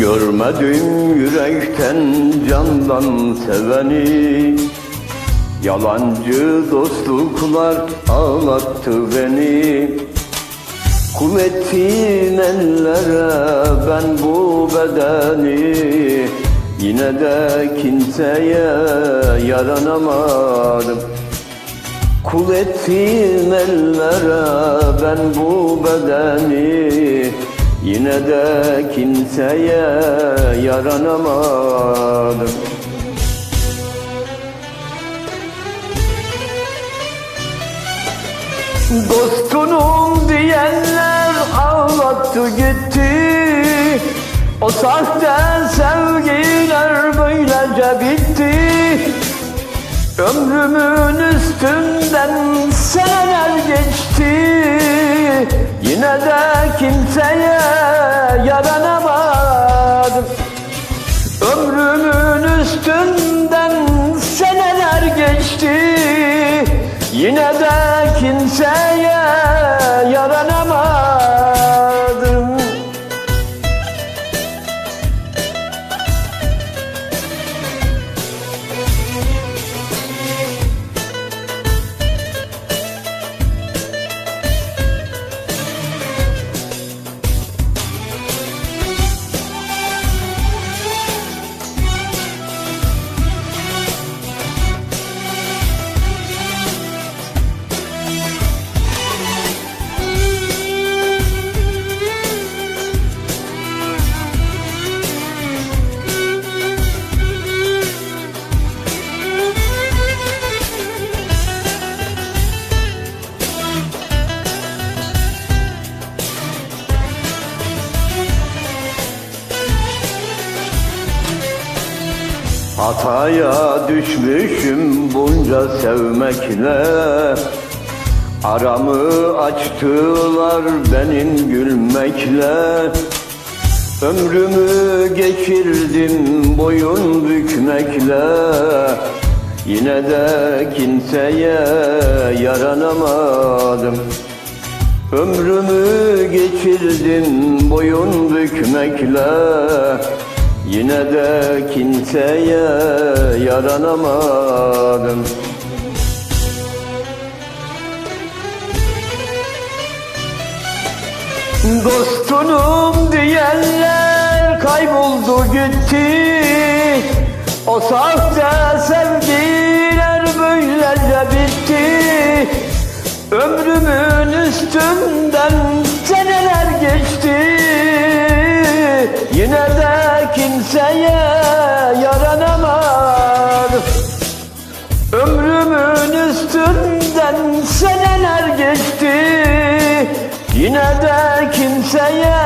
Görmedim yürekten candan seveni. Yalancı dostluklar ağlattı beni. Ettiğin ellere ben bu bedeni. Yine de kimseye yaranamadım. Kul ellere ben bu bedeni Yine de kimseye yaranamadım. Dostunum diyenler ağlattı gitti. O sahte sevgiler böylece bitti Ömrümün üstünden seneler geçti. Yine de kimseye yaranamadım. Ömrümün üstünden seneler geçti. Yine de kimseye Hataya düşmüşüm bunca sevmekle. Aramı açtılar benim gülmekle. Ömrümü geçirdim boyun bükmekle. Yine de kimseye yaranamadım. Ömrümü geçirdim boyun bükmekle Yine de kimseye yaranamadım. Dostunum diyenler kayboldu gitti. O sahte sevgiler böylece bitti. Ömrümün üstünden Ömrümün üstünden seneler geçti. Yine de kimseye